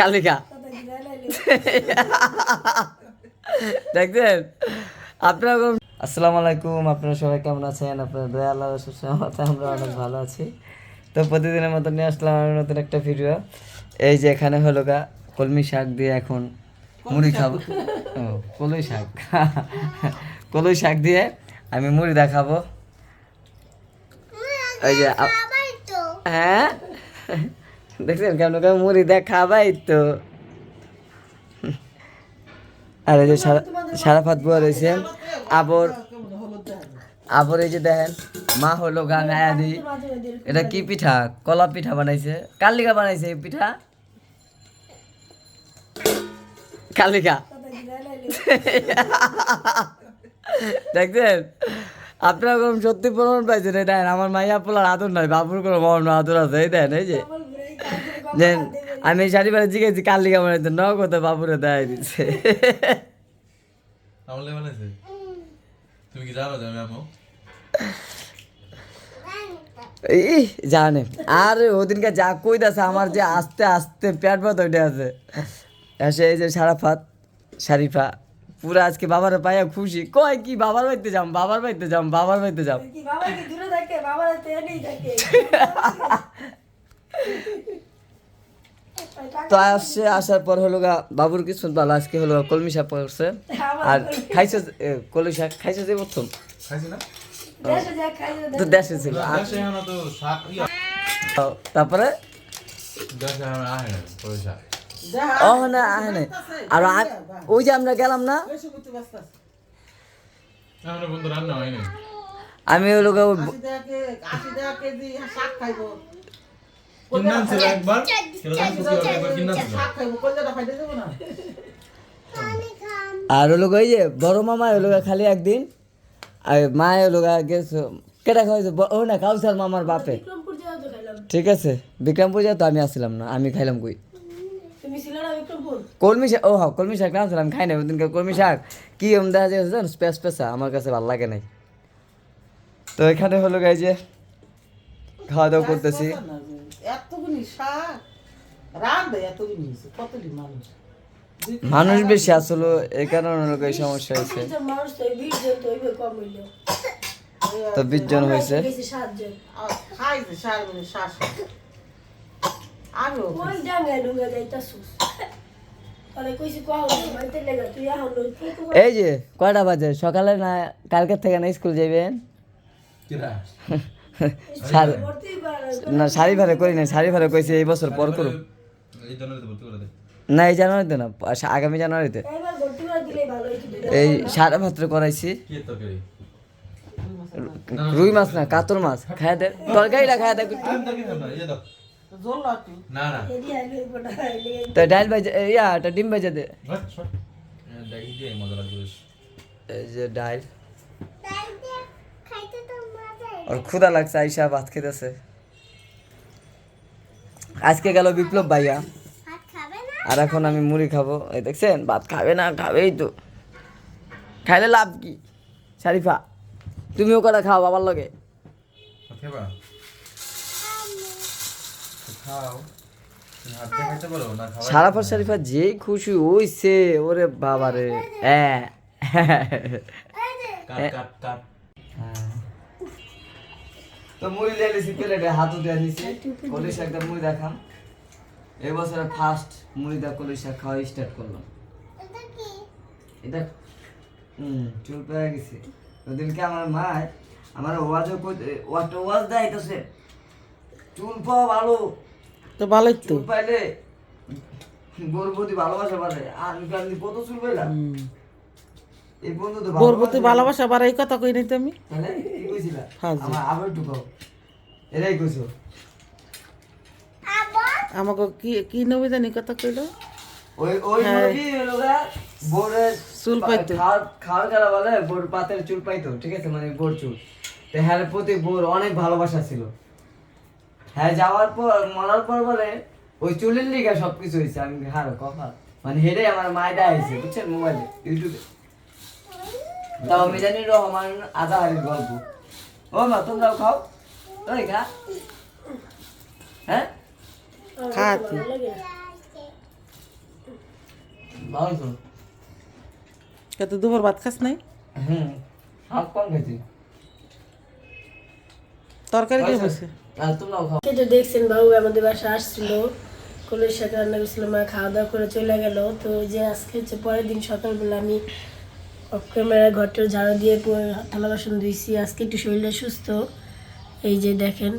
কালিকা দেখছেন? আপনারা আসসালামু আলাইকুম আপনারা সবাই কেমন আছেন? আপনার দয়া আল্লাহ সুসমাতে আমরা অনেক ভালো আছি। তো প্রতিদিনের মতো নিয়ে আসলাম আমি নতুন একটা ভিডিও এই যে এখানে হলো গা কলমি শাক দিয়ে এখন মুড়ি খাব। কলই শাক। কলই শাক দিয়ে আমি মুড়ি দেখাবো। এই যে আপ- হ্যাঁ? দেখছেন কেমন কেমন মুড়ি দেখাবাই তো। আর এই যে সারা সারা ফাত বুয়া রয়েছে। আবর আবর এই যে দেখেন মা হলো গাঙায়া দি এটা কি পিঠা? কলা পিঠা বানাইছে। কালিকা বানাইছে এই পিঠা। কালিকা। দেখছেন? আপনারা কোন সত্যি প্রমাণ পাইছেন? এই দেখেন আমার মাইয়া পোলার আদর নয় বাবুর কোনো আদর আছে এই দেখেন এই যে। দেন আমি চারিবারে জিজ্ঞেসি কালিকা বানাইতে ন কথা বাবুরে দেয় দিচ্ছে আমলে বানাইছে? তুমি কি জানো আমি আমো? জানে। আর ওদিনকে যা কইতাছে আমার যে আস্তে আস্তে পেট ব্যথা ওইটা আছে। এসে এই যে সারাফাত শারিফা পুরা আজকে বাবার পাইয়া খুশি। কয় কি বাবার বাড়িতে যাম বাবার বাড়িতে যাম বাবার বাড়িতে যাম। তো আসছে আসার পর হলো গা বাবুর কিছু ভালো আজকে হলো কলমি শাক পড়ছে। আর খাইছে কলমি শাক খাইছে যে প্রথম? খাইছি না? দেশে যা খাই তো দেশে। ছিল। তারপরে? ও না আহে নাই। আর ওই যে আমরা গেলাম না? আমি ওই- কীরকম একবার। আর হলো গা ওই যে বড় মামা হলো গা খালি একদিন। আর মা হলো গা গেছে কেটা খাওয়াইছে? ও না কাউসার মামার বাপে। ঠিক আছে বিক্রমপুর যা তো আমি আসছিলাম না আমি খাইলাম কই? কলমি শাক ও হ্যাঁ কলমি শাক না আসলাম খাই না ওদিনকে কলমি শাক। কি এম দেখা যাচ্ছে জানো স্পেস পেসা আমার কাছে ভালো লাগে নাই। তো এখানে হলো গাই যে খাওয়া দাওয়া করতেছি। এতগুলি শাক রান্ধে এতগুলি কতটি মানুষ। মানুষ বেশি আসলে এই কারণে গা এই সমস্যা হয়েছে। তো মানুষ বিশ জন তো ওইভাবে কম হইল। তো বিশ জন হয়েছে? করবি? এই যে কয়টা বাজে? সকালে না কালকের থেকে না স্কুল যাবেন না শাড়ি ভাড়া করি না শাড়ি ভাড়া কইছে এই বছর পর করুক। এই জানুয়ারিতে ভর্তি করে দে। না এই জানুয়ারিতে না আগামী জানুয়ারিতে। এই সাড়ে ভাত্র করাইছি। রুই মাছ না কাতর মাছ। খায় দে তরকারিটা খায় দে। তো ডাইল ভাজে ইয়া একটা ডিম ভাজে দে। লাগবে এই যে ডাইল ওর ক্ষুদা লাগছে আইসা ভাত খেতেছে। আজকে গেল বিপ্লব ভাইয়া। আর এখন আমি মুড়ি খাব। এই দেখছেন ভাত খাবে না খাবেই তো। খাইলে লাভ কি? শারিফা তুমিও কটা খাও বাবার লগে? আর খেবা? তো খাও। তুমি হাত দিয়ে খাইতে পারো না খাওয়া সারাফা শরীফা যে খুশি হইছে ওরে বাবা রে হ্যাঁ। তো মুড়ি লিয়ে প্লেটে নিছি কলিশ শাকটা মুড়ি দেখাম। এই ফার্স্ট মুড়ি দা কলিশ শাক খাওয়া স্টার্ট করলাম। এটা হুম চুল পেয়ে গেছে। ওদিনকে আমার মা আমার ওয়াজও ওয়াটা ওয়াজ দেয় তো সে চুল পাওয়া ভালো। তো ভালোই তো। চুল পাইলে প্রতি ভালোবাসা বাড়ে আমি কত চুল পাইলাম? তো বোর প্রতি ভালোবাসা বাড়া কথা কই নাই তো আমি তাহলে কি কইছিলা হ্যাঁ জি। আমার আবার একটু কও। এরাই কইছো। আমাকে কি কি নবী জানি কথা কইলো? ওই ওই হ্যাঁ। লোকা বোরের চুল পাইতো। খাওয়ার খাওয়ার খেলা বলে বোর পাতের চুল পাইতো ঠিক আছে? মানে বোর চুল। তো হ্যাঁ প্রতি বোর অনেক ভালোবাসা ছিল। হ্যাঁ যাওয়ার পর মরার পর বলে ওই চুলের লিগা সবকিছু হয়েছে আমি হার কপাল। মানে হেরে আমার মায়েরা আইছে বুঝছেন মোবাইলে ইউটিউবে। তাও মিজানুর রহমান আজাহারির গল্প। ও মা তোমরাও খাও। ওই খা। হ্যাঁ? খাতি কত দুপুর ভাত খাস নাই? হুম হাফ কম খেয়েছি। তরকারি কে আচ্ছা। তো দেখছেন বাবু আমাদের বাসা আসছিল। কলের সাথে রান্না করছিল মা খাওয়া দাওয়া করে চলে গেল। তো যে আজকে হচ্ছে পরের দিন সকালবেলা আমি ক্যামেরা ঘরটা ঝাড়ু দিয়ে পুরো থালা বাসন ধুইছি। আজকে একটু শরীরটা সুস্থ। এই যে দেখেন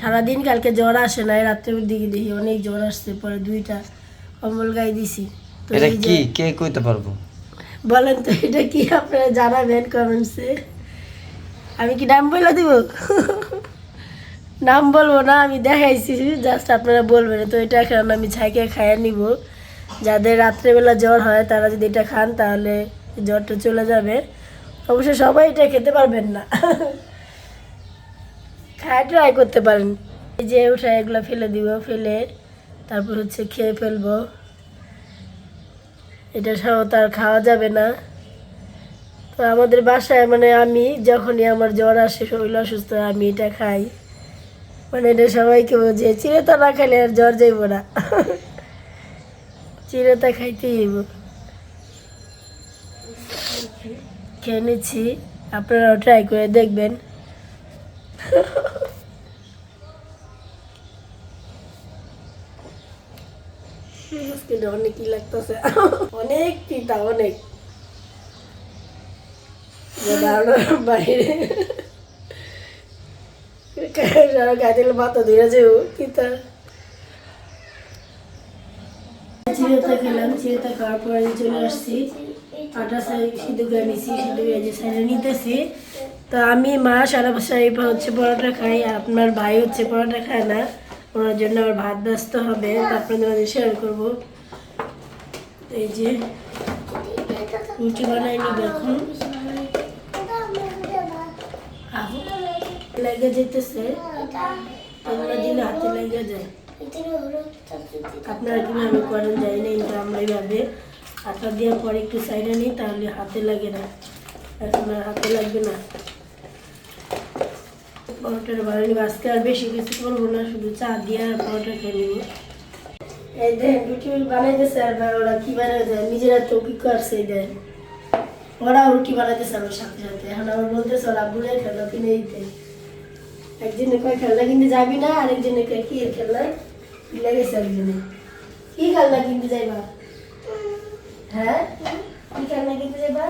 সারাদিন কালকে জ্বর আসে না রাত্রের দিকে দেখি অনেক জ্বর আসছে পরে দুইটা কম্বল গায়ে দিছি। তো এটা এই যে কি? কে কইতে পারব? বলেন তো এটা কি আপনারা জানাবেন কমেন্টসে আমি কি নাম বলে দিব? নাম বলব না আমি দেখাইছি জাস্ট আপনারা বলবেন। তো এটা এখন আমি ছাইকে খাইয়ে নিব। যাদের রাত্রেবেলা জ্বর হয় তারা যদি এটা খান তাহলে জ্বরটা চলে যাবে, অবশ্য সবাই এটা খেতে পারবেন না। খায় ট্রাই করতে পারেন। এই যে উঠে এগুলো ফেলে দিব, ফেলে তারপর হচ্ছে খেয়ে ফেলব। এটা সহ তার খাওয়া যাবে না। তো আমাদের বাসায় মানে আমি যখনই আমার জ্বর আসে, শরীর অসুস্থ, আমি এটা খাই। মানে এটা সবাইকে বোঝে চিরতা না খাইলে আর জ্বর যাইব না। চিরতা খাইতেই খেয়ে নিচ্ছি আপনারাও ট্রাই করে দেখবেন। আজকে অনেক লাগতেছে? অনেক পিতা অনেক। বাইরে মাথা যেও পিতা চিরতা খেলাম চিরতা খাওয়ার পরে চলে আসছি। আটা করে নিছি, সিদ্ধ করে যে সাইডে নিতেছি। তো আমি, মা সারা বছর এই হচ্ছে পরোটা খাই আপনার ভাই হচ্ছে পরোটা খায় না। ওনার জন্য আমার ভাত ব্যস্ত হবে, তো আপনাদের মাঝে শেয়ার করব। এই যে, রুটি বানাই নিব এখন লেগে যেতেছে। তোমরা দিলে হাতে লেগে যায়। আপনারা কীভাবে করেন জানি না, কিন্তু আমরা এইভাবে আটা দেওয়ার পরে একটু সাইডে নিই, তাহলে হাতে লাগে না। এখন আর হাতে লাগবে না। পরোটার বানানি আজকে আর বেশি কিছু করব না, শুধু চা দিয়ে আর পরোটা খেয়ে নিব। এই দেখেন রুটি বানাইতেছে আর ওরা কি বানাইতে নিজেরা তো কি করছে দেখেন ওরা রুটি বানাইতেছে আমার সাথে সাথে। এখন আমার বলতেছে, ওরা বুড়ে খেলো কিনে দিতে। একজনে কয়, খেলনা কিনতে যাবি না? আরেকজনে কয়, কি খেলনা লেগেছে একজনে। কি খেলনা কিনতে যাইবা? হ্যাঁ? কি খেলনা কিনতে যাব না?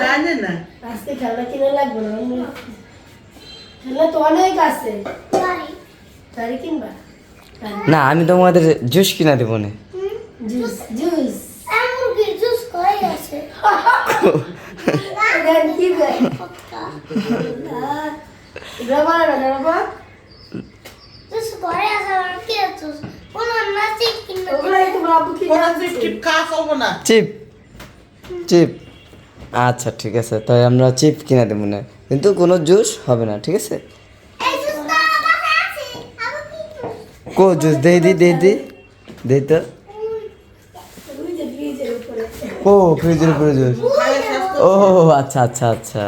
জানে? না। আজকে খেলনা কিনে লাগবে না খেলনা তো অনেক আছে। তারি কিনবা? না আমি তোমাদের জুস কিনা দেবো না। Juice juice? দেন কি চিপ চিপ চিপ আচ্ছা ঠিক আছে। তাই আমরা চিপ কিনা দেবো না। কিন্তু কোনো জুস হবে না ঠিক আছে? কো জুস দেই দি দেই দি। দেই তো। ও ফ্রিজের উপরে জুস ও আচ্ছা আচ্ছা আচ্ছা।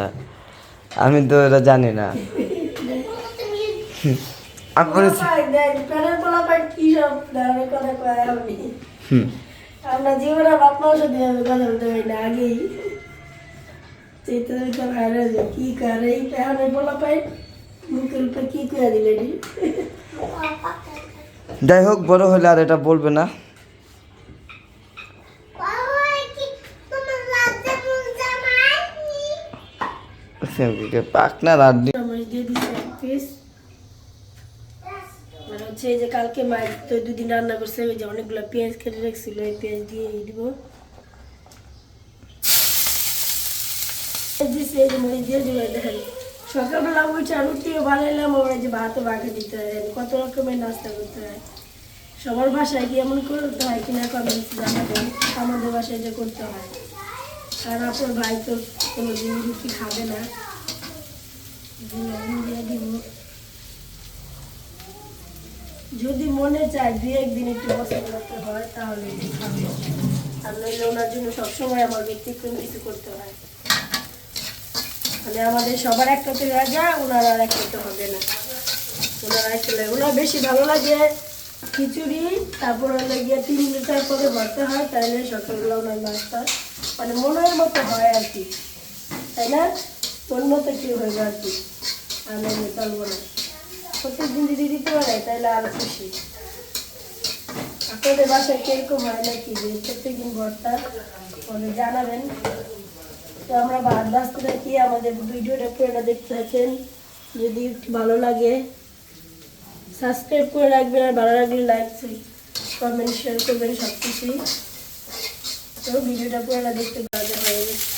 আমি তো এটা জানি না। আমি বলেছি পোলাপাই দেন প্যানের পোলাপাই কি সব ধরনের কথা কয় আমি? হুম। আমরা জীবনে বাপ মার সাথে এভাবে কথা বলতে পারি না আগেই। চেতে চেতে বাইরে যে কি করে এই প্যানের পোলাপাই মুখের উপরে কি করে দিলে যাই হোক বড় হলে আর এটা বলবে না। আর চামচ দিয়ে দিচ্ছে আর হচ্ছে যে কালকে মায়ের তো দুদিন রান্না করছে, ওই যে অনেকগুলো পেঁয়াজ কেটে রাখছিল, এই পেঁয়াজ দিয়ে দিব দেখেন, সকালবেলা উঠে রুটিও বানাইলাম ওরা যে ভাতও বাঁকা দিতে হয়। কত রকমের নাস্তা করতে হয়। সবার বাসায় কি এমন করতে হয় কিনা কমেন্টস জানাবেন। আমাদের বাসায় যে করতে হয়। আর আপনার ভাই তো কোনো দিন রুটি খাবে না। দিয়ে দিব। যদি মনে চায় দু একদিন একটু পছন্দ করতে হয়, তাহলে খাবে নইলে ওনার জন্য সবসময় আমার ব্যক্তিক্রম কিছু করতে হয়। মানে আমাদের সবার একটাতে হয়ে যায়, ওনার আর একটাতে হবে না। ওনার আসলে ওনার বেশি ভালো লাগে খিচুড়ি, তারপর হলে গিয়ে তিন লিটার করে ভরতে হয় তাহলে সকালবেলা ওনার নাস্তা। মানে মনের মতো হয় আর কি। তাই না? মন মতো কি হইবে আর কি? আমি চলবো না। প্রত্যেকদিন যদি দিতে পারে, তাহলে আরও খুশি। আপনাদের বাসায় কীরকম হয় নাকি যে প্রত্যেকদিন ভর্তা মানে জানাবেন। তো আমরা ভাত বাঁচতে থাকি, আমাদের ভিডিওটা পুরোটা দেখতে থাকেন। যদি ভালো লাগে সাবস্ক্রাইব করে রাখবেন আর ভালো লাগলে লাইক কমেন্ট শেয়ার করবেন সব কিছুই তো ভিডিওটা পুরোটা দেখতে পাওয়া হয়ে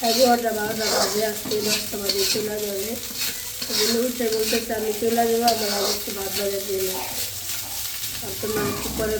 এগারোটা বারোটা বাজে আজকে দশটা বাজে চলে যাবে এগুলো উঠে বলতেছে আমি চলে যাব আমার একটু ভাত বাজার দিয়ে আর তোমার মাংস পরে